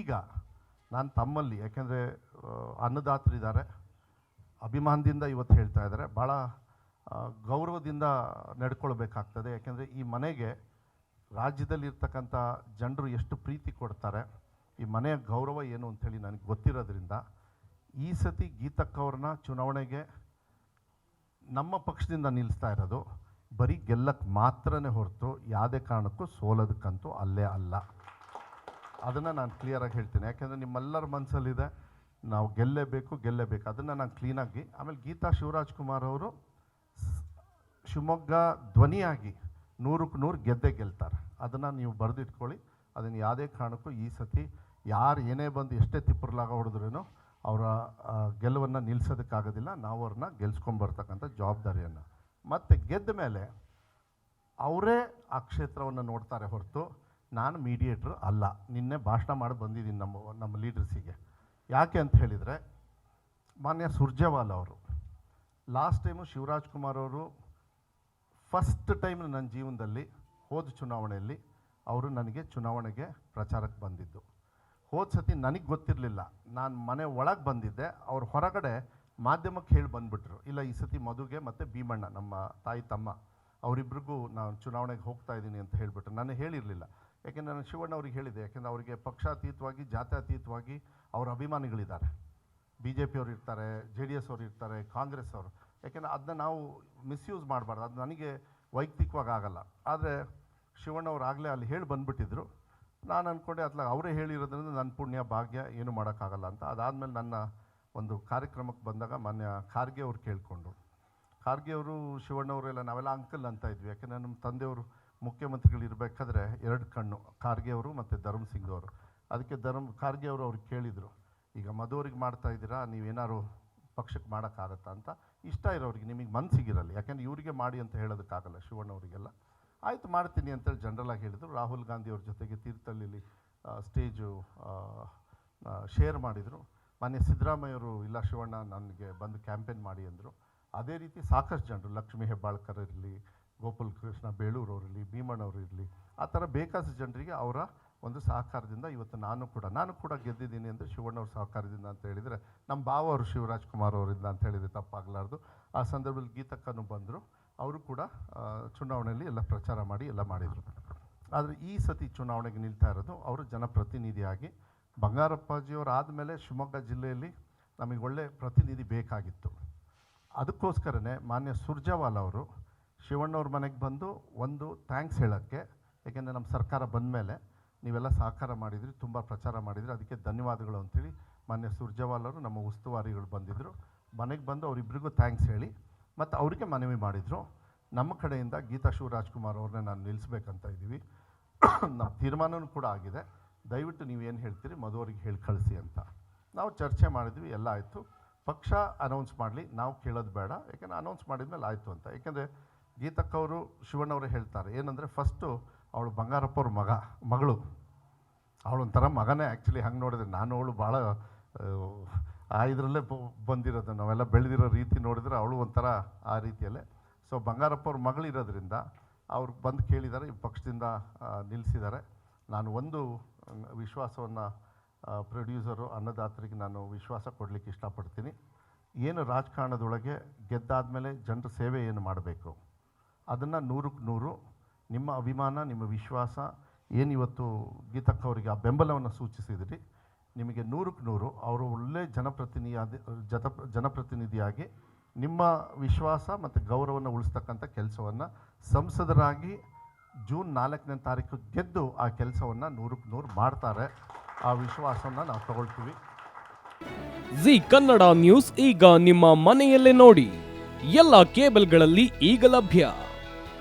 ಈಗ ನಾನು ತಮ್ಮಲ್ಲಿ, ಯಾಕೆಂದರೆ ಅನ್ನದಾತರಿದ್ದಾರೆ. ಅಭಿಮಾನದಿಂದ ಇವತ್ತು ಹೇಳ್ತಾ ಇದ್ದಾರೆ. ಭಾಳ ಗೌರವದಿಂದ ನಡ್ಕೊಳ್ಬೇಕಾಗ್ತದೆ. ಯಾಕೆಂದರೆ ಈ ಮನೆಗೆ ರಾಜ್ಯದಲ್ಲಿರ್ತಕ್ಕಂಥ ಜನರು ಎಷ್ಟು ಪ್ರೀತಿ ಕೊಡ್ತಾರೆ, ಈ ಮನೆಯ ಗೌರವ ಏನು ಅಂಥೇಳಿ ನನಗೆ ಗೊತ್ತಿರೋದ್ರಿಂದ, ಈ ಸತಿ ಗೀತಕ್ಕವ್ರನ್ನ ಚುನಾವಣೆಗೆ ನಮ್ಮ ಪಕ್ಷದಿಂದ ನಿಲ್ಲಿಸ್ತಾ ಇರೋದು, ಬರೀ ಗೆಲ್ಲಕ್ಕೆ ಮಾತ್ರನೇ ಹೊರತು, ಯಾವುದೇ ಕಾರಣಕ್ಕೂ ಸೋಲೋದಕ್ಕಂತೂ ಅಲ್ಲೇ ಅಲ್ಲ. ಅದನ್ನು ನಾನು ಕ್ಲಿಯರಾಗಿ ಹೇಳ್ತೀನಿ. ಯಾಕೆಂದರೆ ನಿಮ್ಮೆಲ್ಲರ ಮನಸ್ಸಲ್ಲಿದೆ ನಾವು ಗೆಲ್ಲೇಬೇಕು ಗೆಲ್ಲೇಬೇಕು. ಅದನ್ನು ನಾನು ಕ್ಲೀನಾಗಿ ಆಮೇಲೆ ಗೀತಾ ಶಿವರಾಜ್ ಕುಮಾರ್ ಅವರು ಶಿವಮೊಗ್ಗ ಧ್ವನಿಯಾಗಿ ನೂರಕ್ಕೆ ನೂರು ಗೆದ್ದೇ ಗೆಲ್ತಾರೆ. ಅದನ್ನು ನೀವು ಬರೆದಿಟ್ಕೊಳ್ಳಿ. ಅದನ್ನು ಯಾವುದೇ ಕಾರಣಕ್ಕೂ ಈ ಸತಿ ಯಾರು ಏನೇ ಬಂದು ಎಷ್ಟೇ ತಿಪ್ಪರ್ಲಾಗ ಹೊಡೆದ್ರೂ ಅವರ ಗೆಲುವನ್ನು ನಿಲ್ಲಿಸೋದಕ್ಕಾಗೋದಿಲ್ಲ ನಾವು ಅವ್ರನ್ನ ಗೆಲ್ಸ್ಕೊಂಬರ್ತಕ್ಕಂಥ ಜವಾಬ್ದಾರಿಯನ್ನು. ಮತ್ತು ಗೆದ್ದ ಮೇಲೆ ಅವರೇ ಆ ಕ್ಷೇತ್ರವನ್ನು ನೋಡ್ತಾರೆ ಹೊರತು ನಾನು ಮೀಡಿಯೇಟ್ರ್ ಅಲ್ಲ. ನಿನ್ನೆ ಭಾಷಣ ಮಾಡಿ ಬಂದಿದ್ದೀನಿ ನಮ್ಮ ನಮ್ಮ ಲೀಡರ್ಸಿಗೆ ಯಾಕೆ ಅಂತ ಹೇಳಿದರೆ, ಮಾನ್ಯ ಸುರ್ಜೇವಾಲ್ ಅವರು ಲಾಸ್ಟ್ ಟೈಮು ಶಿವರಾಜ್ ಕುಮಾರ್ ಅವರು ಫಸ್ಟ್ ಟೈಮ್ ನನ್ನ ಜೀವನದಲ್ಲಿ ಹೋದ ಚುನಾವಣೆಯಲ್ಲಿ ಅವರು ನನಗೆ ಚುನಾವಣೆಗೆ ಪ್ರಚಾರಕ್ಕೆ ಬಂದಿದ್ದು. ಹೋದ ಸತಿ ನನಗೆ ಗೊತ್ತಿರಲಿಲ್ಲ. ನಾನು ಮನೆ ಒಳಗೆ ಬಂದಿದ್ದೆ. ಅವ್ರು ಹೊರಗಡೆ ಮಾಧ್ಯಮಕ್ಕೆ ಹೇಳಿ ಬಂದುಬಿಟ್ರು. ಇಲ್ಲ, ಈ ಸತಿ ಮಧುಗೆ ಮತ್ತು ಭೀಮಣ್ಣ, ನಮ್ಮ ತಾಯಿ ತಮ್ಮ, ಅವರಿಬ್ರಿಗೂ ನಾನು ಚುನಾವಣೆಗೆ ಹೋಗ್ತಾ ಇದ್ದೀನಿ ಅಂತ ಹೇಳಿಬಿಟ್ರು. ನಾನು ಹೇಳಿರಲಿಲ್ಲ. ಯಾಕೆಂದರೆ ನಾನು ಶಿವಣ್ಣ ಅವ್ರಿಗೆ ಹೇಳಿದೆ, ಯಾಕೆಂದರೆ ಅವರಿಗೆ ಪಕ್ಷಾತೀತವಾಗಿ, ಜಾತ್ಯತೀತವಾಗಿ ಅವರ ಅಭಿಮಾನಿಗಳಿದ್ದಾರೆ. ಬಿ ಜೆ ಪಿಯವ್ರು ಇರ್ತಾರೆ, ಜೆ ಡಿ ಎಸ್ ಅವ್ರು ಇರ್ತಾರೆ, ಕಾಂಗ್ರೆಸ್ ಅವರು. ಯಾಕೆಂದರೆ ಅದನ್ನ ನಾವು ಮಿಸ್ಯೂಸ್ ಮಾಡಬಾರ್ದು, ಅದು ನನಗೆ ವೈಯಕ್ತಿಕವಾಗಿ ಆಗಲ್ಲ. ಆದರೆ ಶಿವಣ್ಣವ್ರು ಆಗಲೇ ಅಲ್ಲಿ ಹೇಳಿ ಬಂದುಬಿಟ್ಟಿದ್ರು. ನಾನು ಅಂದ್ಕೊಂಡೆ ಅದ್ಲ ಅವರೇ ಹೇಳಿರೋದ್ರಿಂದ ನನ್ನ ಪುಣ್ಯ, ಭಾಗ್ಯ ಏನು ಮಾಡೋಕ್ಕಾಗಲ್ಲ ಅಂತ. ಅದಾದಮೇಲೆ ನನ್ನ ಒಂದು ಕಾರ್ಯಕ್ರಮಕ್ಕೆ ಬಂದಾಗ ಮಾನ್ಯ ಖಾರ್ಗೆ ಅವ್ರು ಕೇಳಿಕೊಂಡ್ರು. ಖಾರ್ಗೆ ಅವರು ಶಿವಣ್ಣವರೆಲ್ಲ ನಾವೆಲ್ಲ ಅಂಕಲ್ ಅಂತ ಇದ್ವಿ. ಯಾಕೆಂದರೆ ನಮ್ಮ ತಂದೆಯವರು ಮುಖ್ಯಮಂತ್ರಿಗಳು ಇರಬೇಕಾದ್ರೆ ಎರಡು ಕಣ್ಣು, ಖಾರ್ಗೆ ಅವರು ಮತ್ತು ಧರ್ಮ್ ಸಿಂಗ್ ಅವರು. ಅದಕ್ಕೆ ಧರ್ಮ್, ಖಾರ್ಗೆ ಅವರು ಅವ್ರಿಗೆ ಕೇಳಿದರು, ಈಗ ಮದುವರಿಗೆ ಮಾಡ್ತಾ ಇದ್ದೀರಾ, ನೀವೇನಾದ್ರು ಪಕ್ಷಕ್ಕೆ ಮಾಡೋಕ್ಕಾಗತ್ತಾ ಅಂತ. ಇಷ್ಟ ಇರೋರಿಗೆ, ನಿಮಗೆ ಮನಸ್ಸಿಗಿರಲ್ಲ ಯಾಕೆಂದರೆ ಇವರಿಗೆ ಮಾಡಿ ಅಂತ ಹೇಳೋದಕ್ಕಾಗಲ್ಲ ಶಿವಣ್ಣವರಿಗೆಲ್ಲ ಆಯಿತು, ಮಾಡ್ತೀನಿ ಅಂತೇಳಿ ಜನರಲಾಗಿ ಹೇಳಿದರು. ರಾಹುಲ್ ಗಾಂಧಿ ಅವ್ರ ಜೊತೆಗೆ ತೀರ್ಥಹಳ್ಳಿಲಿ ಸ್ಟೇಜು ಶೇರ್ ಮಾಡಿದರು. ಮಾನ್ಯ ಸಿದ್ದರಾಮಯ್ಯವರು ಇಲ್ಲ ಶಿವಣ್ಣ, ನನಗೆ ಬಂದು ಕ್ಯಾಂಪೇನ್ ಮಾಡಿ ಅಂದರು. ಅದೇ ರೀತಿ ಸಾಕಷ್ಟು ಜನರು, ಲಕ್ಷ್ಮೀ ಹೆಬ್ಬಾಳ್ಕರ್ ಇರಲಿ ಗೋಪಾಲ್ ಕೃಷ್ಣ ಬೇಳೂರು ಇರಲಿ ಭೀಮಣ್ಣವ್ರು ಇರಲಿ ಆ ಥರ ಬೇಕಾದ ಜನರಿಗೆ ಅವರ ಒಂದು ಸಹಕಾರದಿಂದ ಇವತ್ತು ನಾನು ಕೂಡ ನಾನು ಕೂಡ ಗೆದ್ದಿದ್ದೀನಿ ಅಂದರೆ ಶಿವಣ್ಣವ್ರ ಸಹಕಾರದಿಂದ ಅಂತ ಹೇಳಿದರೆ, ನಮ್ಮ ಭಾವ ಅವರು ಶಿವರಾಜ್ ಕುಮಾರ್ ಅವರಿಂದ ಅಂತ ಹೇಳಿದರೆ ತಪ್ಪಾಗಲಾರ್ದು. ಆ ಸಂದರ್ಭದಲ್ಲಿ ಗೀತಕ್ಕನು ಬಂದರು, ಅವರು ಕೂಡ ಚುನಾವಣೆಯಲ್ಲಿ ಎಲ್ಲ ಪ್ರಚಾರ ಮಾಡಿ ಎಲ್ಲ ಮಾಡಿದರು. ಆದರೆ ಈ ಸತಿ ಚುನಾವಣೆಗೆ ನಿಲ್ತಾ ಇರೋದು ಅವರು ಜನಪ್ರತಿನಿಧಿಯಾಗಿ. ಬಂಗಾರಪ್ಪಾಜಿಯವರು ಆದಮೇಲೆ ಶಿವಮೊಗ್ಗ ಜಿಲ್ಲೆಯಲ್ಲಿ ನಮಗೆ ಒಳ್ಳೆ ಪ್ರತಿನಿಧಿ ಬೇಕಾಗಿತ್ತು. ಅದಕ್ಕೋಸ್ಕರನೇ ಮಾನ್ಯ ಸುರ್ಜಾವಾಲ್ ಅವರು ಶಿವಣ್ಣವ್ರ ಮನೆಗೆ ಬಂದು ಒಂದು ಥ್ಯಾಂಕ್ಸ್ ಹೇಳೋಕ್ಕೆ, ಏಕೆಂದರೆ ನಮ್ಮ ಸರ್ಕಾರ ಬಂದ ಮೇಲೆ ನೀವೆಲ್ಲ ಸಹಕಾರ ಮಾಡಿದ್ರಿ, ತುಂಬ ಪ್ರಚಾರ ಮಾಡಿದ್ರಿ, ಅದಕ್ಕೆ ಧನ್ಯವಾದಗಳು ಅಂತೇಳಿ ಮಾನ್ಯ ಸುರ್ಜೇವಾಲ್ ಅವರು ನಮ್ಮ ಉಸ್ತುವಾರಿಗಳು ಬಂದಿದ್ದರು ಮನೆಗೆ ಬಂದು ಅವರಿಬ್ಬರಿಗೂ ಥ್ಯಾಂಕ್ಸ್ ಹೇಳಿ, ಮತ್ತು ಅವರಿಗೆ ಮನವಿ ಮಾಡಿದರು. ನಮ್ಮ ಕಡೆಯಿಂದ ಗೀತಾ ಶಿವರಾಜ್ಕುಮಾರ್ ಅವ್ರನ್ನ ನಾನು ನಿಲ್ಲಿಸ್ಬೇಕಂತ ಇದ್ದೀವಿ. ನಮ್ಮ ತೀರ್ಮಾನವೂ ಕೂಡ ಆಗಿದೆ. ದಯವಿಟ್ಟು ನೀವೇನು ಹೇಳ್ತೀರಿ ಮದುವರಿಗೆ ಹೇಳಿ ಕಳಿಸಿ ಅಂತ. ನಾವು ಚರ್ಚೆ ಮಾಡಿದ್ವಿ, ಎಲ್ಲ ಆಯಿತು. ಪಕ್ಷ ಅನೌನ್ಸ್ ಮಾಡಲಿ, ನಾವು ಕೇಳೋದು ಬೇಡ, ಯಾಕೆಂದರೆ ಅನೌನ್ಸ್ ಮಾಡಿದ್ಮೇಲೆ ಆಯಿತು ಅಂತ. ಯಾಕೆಂದರೆ ಗೀತಕ್ಕವರು ಶಿವಣ್ಣವರು ಹೇಳ್ತಾರೆ, ಏನಂದರೆ ಫಸ್ಟು ಅವಳು ಬಂಗಾರಪ್ಪವ್ರ ಮಗ, ಮಗಳು. ಅವಳೊಂಥರ ಮಗನೇ ಆ್ಯಕ್ಚುಲಿ ಹಂಗೆ ನೋಡಿದ್ರೆ ನಾನು ಅವಳು ಭಾಳ ಆ ಇದರಲ್ಲೇ ಬಂದಿರೋದು. ನಾವೆಲ್ಲ ಬೆಳೆದಿರೋ ರೀತಿ ನೋಡಿದರೆ ಅವಳು ಒಂಥರ ಆ ರೀತಿಯಲ್ಲೇ. ಸೊ ಬಂಗಾರಪ್ಪವ್ರ ಮಗಳಿರೋದ್ರಿಂದ ಅವ್ರು ಬಂದು ಕೇಳಿದ್ದಾರೆ, ಈ ಪಕ್ಷದಿಂದ ನಿಲ್ಲಿಸಿದ್ದಾರೆ ನಾನು ಒಂದು ವಿಶ್ವಾಸವನ್ನು ಪ್ರೊಡ್ಯೂಸರು ಅನ್ನದಾತರಿಗೆ ನಾನು ವಿಶ್ವಾಸ ಕೊಡಲಿಕ್ಕೆ ಇಷ್ಟಪಡ್ತೀನಿ. ಏನು ರಾಜಕಾರಣದೊಳಗೆ ಗೆದ್ದಾದಮೇಲೆ ಜನರ ಸೇವೆ ಏನು ಮಾಡಬೇಕು? ಅದನ್ನು ನೂರಕ್ಕೆ ನೂರು, ನಿಮ್ಮ ಅಭಿಮಾನ, ನಿಮ್ಮ ವಿಶ್ವಾಸ, ಏನು ಇವತ್ತು ಗೀತಕ್ಕ ಅವರಿಗೆ ಆ ಬೆಂಬಲವನ್ನು ಸೂಚಿಸಿದಿರಿ, ನಿಮಗೆ ನೂರಕ್ಕೆ ನೂರು, ಅವರು ಒಳ್ಳೆ ಜನಪ್ರತಿನಿಧಿ ಜತ, ಜನಪ್ರತಿನಿಧಿಯಾಗಿ ನಿಮ್ಮ ವಿಶ್ವಾಸ ಮತ್ತು ಗೌರವವನ್ನು ಉಳಿಸ್ತಕ್ಕಂಥ ಕೆಲಸವನ್ನು ಸಂಸದರಾಗಿ ಜೂನ್ ನಾಲ್ಕನೇ ತಾರೀಕು ಗೆದ್ದು ಆ ಕೆಲಸವನ್ನು ನೂರಕ್ಕೆ ನೂರು ಮಾಡ್ತಾರೆ. ಆ ವಿಶ್ವಾಸವನ್ನು ನಾವು ತಗೊಳ್ತೀವಿ. ಜಿ ಕನ್ನಡ ನ್ಯೂಸ್ ಈಗ ನಿಮ್ಮ ಮನೆಯಲ್ಲೇ ನೋಡಿ. ಎಲ್ಲ ಕೇಬಲ್ಗಳಲ್ಲಿ ಈಗ ಲಭ್ಯ.